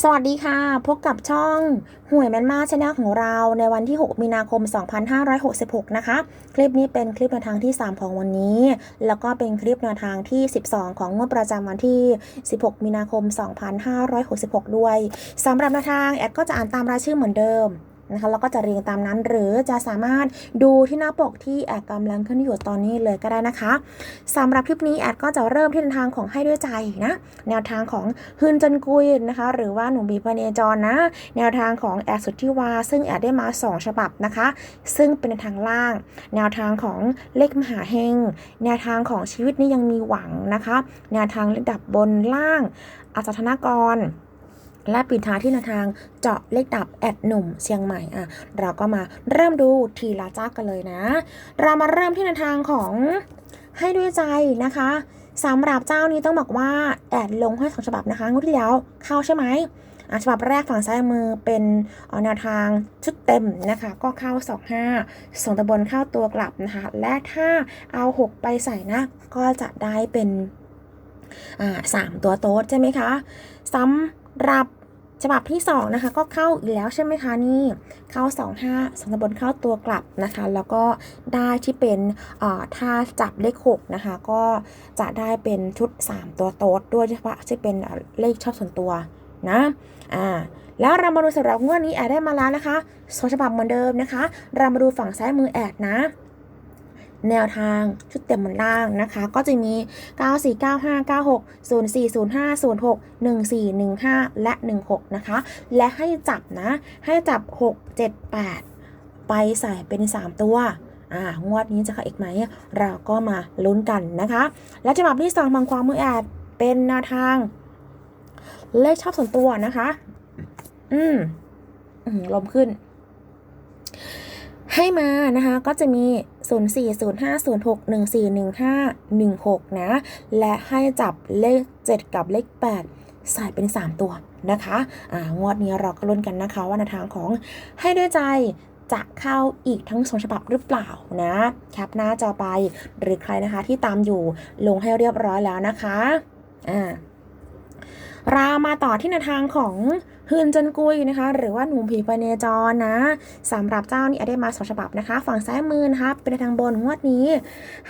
สวัสดีค่ะ พบกับช่องหวยแมนมาชแนลของเราในวันที่ 6 มีนาคม 2566 นะคะ คลิปนี้เป็นคลิปแนวทางที่ 3 ของวันนี้ แล้วก็เป็นคลิปแนวทางที่ 12 ของงวดประจำวันที่ 16 มีนาคม 2566 ด้วยสำหรับแนวทางแอดก็จะอ่านตามรายชื่อเหมือนเดิม นะคะแล้วก็จะเรียงตามนั้น หรือจะสามารถดูที่หน้าปกที่แอดกำลังขึ้นอยู่ตอนนี้เลยก็ได้นะคะสำหรับคลิปนี้แอดก็จะเริ่มที่แนวทางของให้ด้วยใจนะแนวทางของฮึนจันกุยนะคะ หรือว่าหนุ่มบีพเนจรนะ แนวทางของแอดสุทธิวา ซึ่งแอดได้มา 2 ฉบับนะคะ ซึ่งเป็นแนวทางล่าง แนวทางของเลขมหาเฮงแนวทางของชีวิตนี้ยังมีหวังนะคะ แนวทางระดับบนล่างอาจารย์ธนากร และปิดท้ายที่แนวทางเจาะเลขดับแอดหนุ่มเชียงใหม่อะเราก็มาเริ่มดูทีละจ้ากันเลยนะ เรามาเริ่มที่แนวทางของให้ด้วยใจนะคะสำหรับเจ้านี้ต้องบอกว่าแอดลงให้สองฉบับนะคะงวดที่แล้วเข้าใช่ไหมอะฉบับแรกฝั่งซ้ายมือเป็นแนวทางชุดเต็มนะคะ ก็เข้า 25ส่งตะบนเข้าตัวกลับนะคะ และถ้าเอา 6 ไปใส่นะ ก็จะได้เป็นสามตัวโต๊ดใช่ไหมคะสำหรับ ฉบับที่ 2 นะคะ ก็เข้าอีกแล้วใช่ไหมคะนี่เข้า 2 5สองตะบนเข้าตัวกลับนะคะ แล้วก็ได้ที่เป็นเอ่อถ้าจับเลข6นะคะ ก็จะได้เป็นชุด 3 ตัวโต๊ดด้วยเฉพาะที่เป็นเอ่อเลขชอบส่วนตัวนะอ่าแล้วเรามาดูสำหรับงวดนี้แอดได้มาแล้วนะคะสองฉบับเหมือนเดิมนะคะ เรามาดูฝั่งซ้ายมือแอดนะ แนวทางชุดเต็มบนล่างนะคะ ก็จะมี 9 4 9 5 9 6 0 4 0 5 0 6 1 4 1 5 และ 16 นะคะ และให้จับนะ ให้จับ 6 7 8 ไปใส่เป็น 3 ตัวอ่างวดนี้จะเข้าอีกไหม เราก็มาลุ้นกันนะคะ และฉบับที่สองบางความมือแอดเป็นแนวทาง เลขชอบส่วนตัวนะคะ อืมลมขึ้น ให้มานะคะก็จะมี 0 4 0 5 0 6 1 4 1 5 1 6 นะ และให้จับเลข 7 กับเลข 8 ใส่เป็น 3 ตัวนะคะอ่างวดนี้เราก็ลุ้นกันนะคะว่าในทางของให้ด้วยใจจะเข้าอีกทั้งสองฉบับหรือเปล่านะแคปหน้าจอไป หรือใครนะคะที่ตามอยู่ลงให้เรียบร้อยแล้วนะคะอ่า รามาต่อที่แนวทางของฮืนจนกุยนะคะ หรือว่าหนุ่มผีไปเนจรนะสำหรับเจ้านี่ได้มาสองฉบับนะคะ ฝั่งซ้ายมือนะคะเป็นทางบนงวดนี้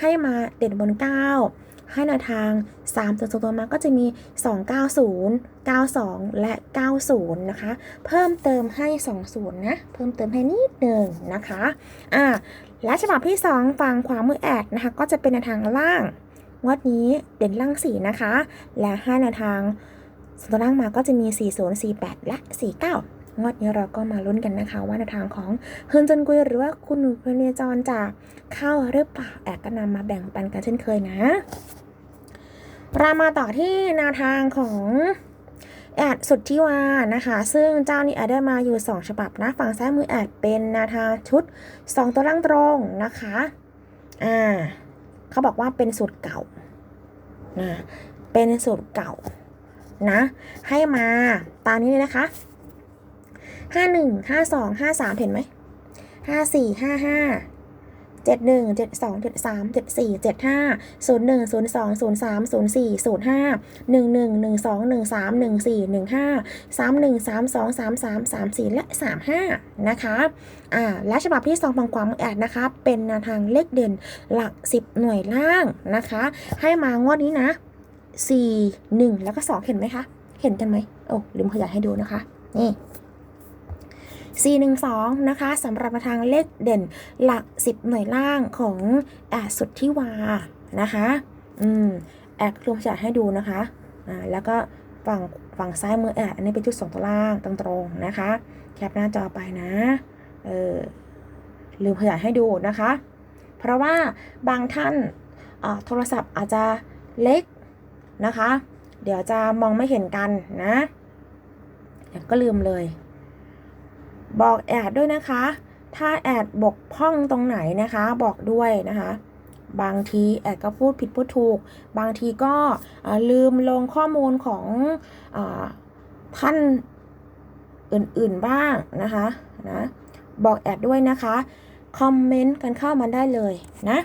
ให้มาเด่นบน 9 ให้แนวทาง 3 ตัวตัวมาก็จะมี 290 92 และ 90 นะคะ เพิ่มเติมให้ 20 นะ เพิ่มเติมให้นิดหนึ่งนะคะอ่าและฉบับที่ 2 ฝั่งขวามือแอดนะคะ ก็จะเป็นแนวทางล่างงวดนี้เด่นล่างสีนะคะ และให้แนวทาง ส่วนตัวล่างมาก็จะมี 40 48 และ 49 งวดนี้เราก็มาลุ้นกันนะคะ ว่าแนวทางของเฮึนจนกุยหรือว่าคุณหนูพเนจรจะเข้าหรือเปล่าแอดก็นำมาแบ่งปันกันเช่นเคยนะเรามาต่อที่แนวทางของแอดสุดที่วานะคะ ซึ่งเจ้านี้แอดได้มาอยู่ 2 ฉบับนะ ฝั่งซ้ายมือแอดเป็นแนวทางชุด 2 ตัวล่างตรงนะคะ อ่า เขาบอกว่าเป็นสูตรเก่านะเป็นสูตรเก่า นะ ให้มาตามนี้เลยนะคะห้าหนึ่งห้าสองห้าสามเห็นไหมห้าสี่ห้าห้าเจ็ดหนึ่งเจ็ดสองเจ็ดสามเจ็ดสี่เจ็ดห้าศูนย์หนึ่งศูนย์สองศูนย์สามศูนย์สี่ศูนย์ห้าหนึ่งหนึ่งหนึ่งสองหนึ่งสามหนึ่งสี่หนึ่งห้าสามหนึ่งสามสองสามสามสามสี่และสามห้านะคะ อ่า และฉบับที่สองฝั่งขวามแอดนะคะ เป็นแนวทางเลขเด่นหลักสิบหน่วยล่างนะคะ ให้มางวดนี้นะ สี่หนึ่งแล้วก็สองเห็นไหมคะ เห็นกันไหมโอ้ลืมขยายให้ดูนะคะ นี่สี่หนึ่งสองนะคะสำหรับทางเลขเด่นหลักสิบหน่วยล่างของแอดสุดที่วา นะคะ อืม แอดรวมขยายให้ดูนะคะ อ่า แล้วก็ฝั่งฝั่งซ้ายมือแอดอันนี้เป็นชุดสองตัวล่างตรงๆนะคะ แคปหน้าจอไปนะ เออ ลืมขยายให้ดูนะคะ เพราะว่าบางท่านโทรศัพท์อาจจะเล็ก นะคะ เดี๋ยวจะมองไม่เห็นกันนะเดี๋ยวก็ลืมเลย บอกแอดด้วยนะคะ ถ้าแอดบกพร่องตรงไหนนะคะ บอกด้วยนะคะบางทีแอดก็พูดผิดพูดถูก บางทีก็ลืมลงข้อมูลของอท่านอื่นๆบ้างนะคะนะบอกแอดด้วยนะคะ คอมเมนต์กันเข้ามาได้เลยนะ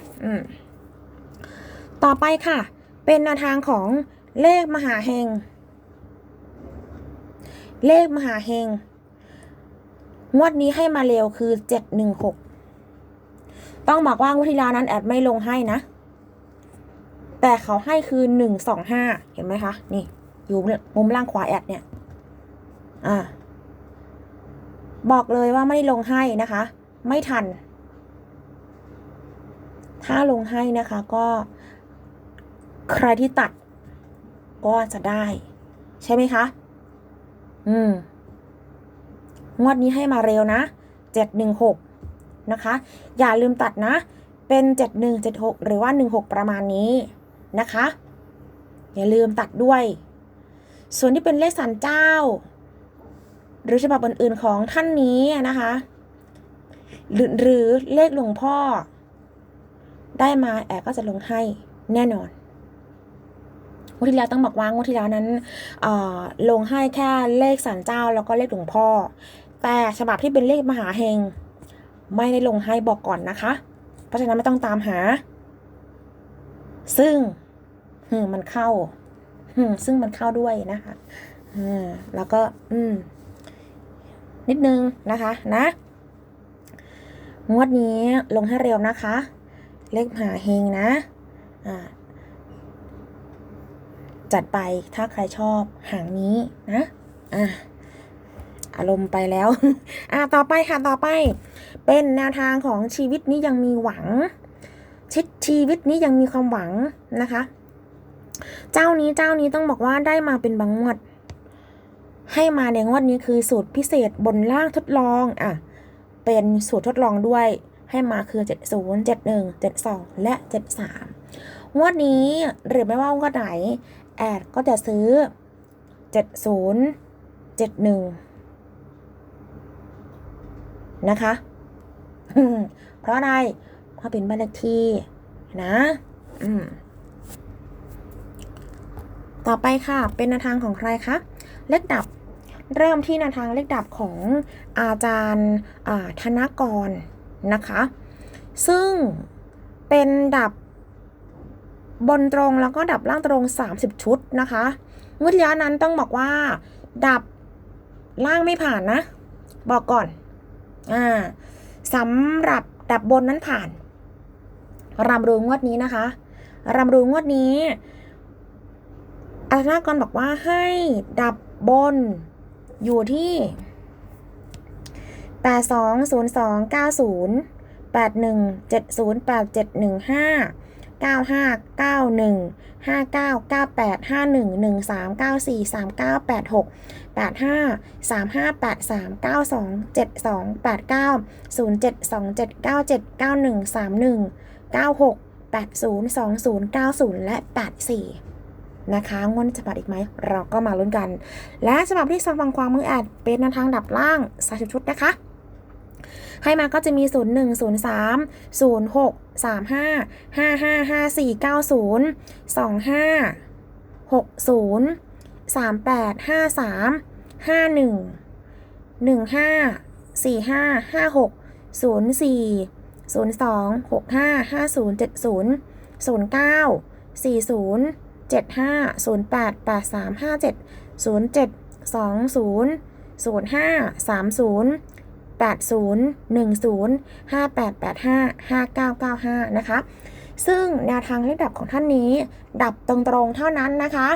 ต่อไปค่ะ เป็นแนวทางของเลขมหาเฮง เลขมหาเฮง งวดนี้ให้มาเร็วคือเจ็ดหนึ่งหกต้องบอกว่างวดที่แล้วนั้นแอดไม่ลงให้นะ แต่เขาให้คือหนึ่งสองห้าเห็นไหมคะ นี่ อยู่มุมล่างขวาแอดเนี่ย อ่า บอกเลยว่าไม่ได้ลงให้นะคะ ไม่ทัน ถ้าลงให้นะคะก็ ใครที่ตัดก็จะได้ ใช่ไหมคะ อืม งวดนี้ให้มาเร็วนะเจ็ดหนึ่งหกนะคะ อย่าลืมตัดนะ เป็นเจ็ดหนึ่งเจ็ดหกหรือว่าหนึ่งหกประมาณนี้นะคะ อย่าลืมตัดด้วย ส่วนที่เป็นเลขสันเจ้า หรือฉบับอื่นๆของท่านนี้นะคะ หรือหรือเลขหลวงพ่อ ได้มาแอบก็จะลงให้แน่นอน งวดที่แล้วต้องบอกว่างวดที่แล้วนั้นลงให้แค่เลขสันเจ้าแล้วก็เลขหลวงพ่อ แต่ฉบับที่เป็นเลขมหาเฮงไม่ได้ลงให้บอกก่อนนะคะ เพราะฉะนั้นไม่ต้องตามหา ซึ่งมันเข้าซึ่งมันเข้าด้วยนะคะแล้วก็ อืม นิดนึงนะคะ นะ งวดนี้ลงให้เร็วนะคะ เลขมหาเฮงนะ อ่า จัดไปถ้าใครชอบหางนี้นะอะอารมณ์ไปแล้ว อะต่อไปค่ะต่อไป เป็นแนวทางของชีวิตนี้ยังมีหวังชิดชีวิตนี้ยังมีความหวังนะคะ เจ้านี้เจ้านี้ต้องบอกว่าได้มาเป็นบางงวด ให้มาในงวดนี้คือสูตรพิเศษบนล่างทดลองอะเป็นสูตรทดลองด้วยให้มาคือ 70 71 72 และ 73งวดนี้หรือไม่ว่างวดไหน แอดก็จะซื้อ 70 71 นะคะ เพราะอะไร เพราะเป็นบ้านเลขที่นะต่อไปค่ะ เป็นแนวทางของใครคะ เลขดับ เริ่มที่แนวทางเลขดับของอาจารย์ธนกรนะคะ ซึ่งเป็นดับ บนตรงแล้วก็ดับล่างตรง 30 ชุดนะคะงวดย้านั้นต้องบอกว่า ดับล่างไม่ผ่านนะ บอกก่อน อ่าสำหรับดับบนนั้นผ่านรำรูงวดนี้นะคะรำรูงวดนี้อาจารย์กรบอกว่าให้ดับบนอยู่ที่ 820290 8170 9591 5998 51 13 94 39 86 85 35 83 92 72 89 07 27 97 91 31 96 80 20 90 และ 84 นะคะงวดจะมาอีกไหม เราก็มาลุ้นกัน และฉบับที่สองฟังความมือแอดเป็นทางดับล่าง30ชุดนะคะ ให้มาก็จะมี 0 1 0 3 5 5 5 5 4 9 0 2 5 6 0 3 8 5 3 5 1 1 5 4 5 5 6 0 4 0 2 6 5 5 0 7 0 0 9 4 0 7 5 0 8 8 3 5 7 0 7 2 0 0 5 3 0 80 10 5885 5995 นะคะ ซึ่งแนวทางเลขดับของท่านนี้ ดับตรงๆเท่านั้นนะคะ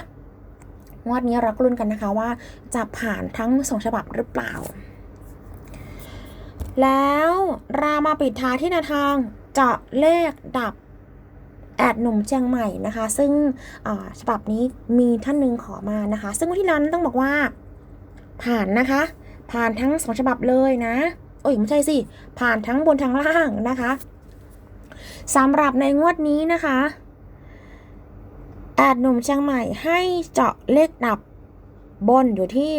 งวดนี้รากลุ้นกันนะคะว่าจะผ่านทั้งสองฉบับหรือเปล่า แล้วรามาปิดท้ายที่แนวทางเจาะเลขดับแอดหนุ่มเชียงใหม่นะคะ ซึ่งฉบับนี้มีท่านหนึ่งขอมานะคะ ซึ่งวันที่นั้นต้องบอกว่าผ่านนะคะ ผ่านทั้งสองฉบับเลยนะ โอ้ยไม่ใช่สิ ผ่านทั้งบนทั้งล่างนะคะสำหรับในงวดนี้นะคะแอดหนุ่มเชียงใหม่ให้เจาะเลขดับบนอยู่ที่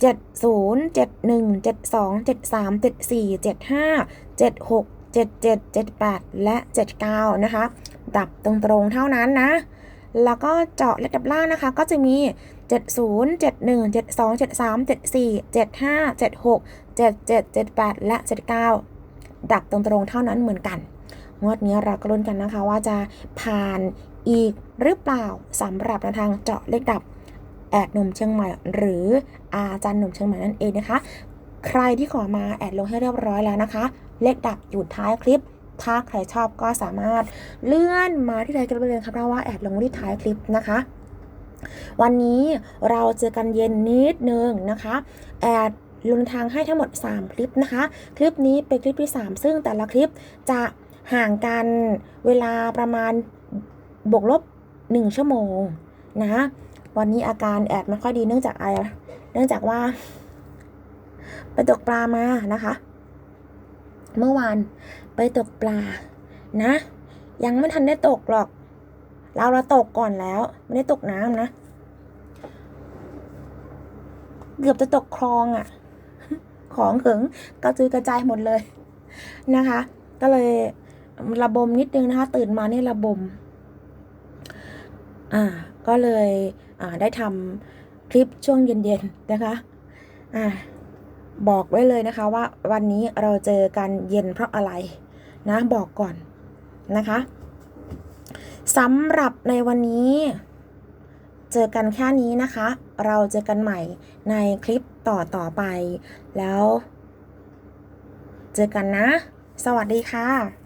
70 71 72 73 74 75 76 77 78 และ 79 นะคะ ดับตรงๆเท่านั้นนะ แล้วก็เจาะเลขดับล่างนะคะ ก็จะมี 70 71 72 73 74 75 76 77 78 และ 79 ดักตรงๆเท่านั้นเหมือนกัน งวดนี้เราก็ลุ้นกันนะคะว่าจะผ่านอีกหรือเปล่าสำหรับทางเจาะเลขดับแอดหนุ่มเชียงใหม่ หรืออาจารย์หนุ่มเชียงใหม่นั่นเองนะคะ ใครที่ขอมาแอดลงให้เรียบร้อยแล้วนะคะ เลขดับอยู่ท้ายคลิป ถ้าใครชอบก็สามารถเลื่อนมาที่ท้ายคลิปได้เลยครับเพราะว่าแอดลงที่ท้ายคลิปนะคะ วันนี้เราเจอกันเย็นนิดนึงนะคะ แอดลงทางให้ทั้งหมด 3 คลิปนะคะ คลิปนี้เป็นคลิปที่ 3 ซึ่งแต่ละคลิปจะห่างกันเวลาประมาณบวกลบ 1 ชั่วโมงนะ วันนี้อาการแอดไม่ค่อยดีเนื่องจากอะไร เนื่องจากว่า ไปตกปลามานะคะ เมื่อวาน ไปตกปลา นะ ยังไม่ทันได้ตกหรอก เราเราตกก่อนแล้ว ไม่ได้ตกน้ำนะ เกือบจะตกคลองอะ่ะ ของเขิงกระจุยกระจายหมดเลยนะคะ ก็เลยระบมนิดนึงนะคะ ตื่นมาเนี่ยระบม อ่า ก็เลยอ่าได้ทำคลิปช่วงเย็นๆนะคะ อ่าบอกไว้เลยนะคะว่าวันนี้เราเจอกันเย็นเพราะอะไร นะบอกก่อนนะคะสำหรับในวันนี้ เจอกันแค่นี้นะคะ เราเจอกันใหม่ในคลิปต่อต่อไป แล้ว เจอกันนะ สวัสดีค่ะ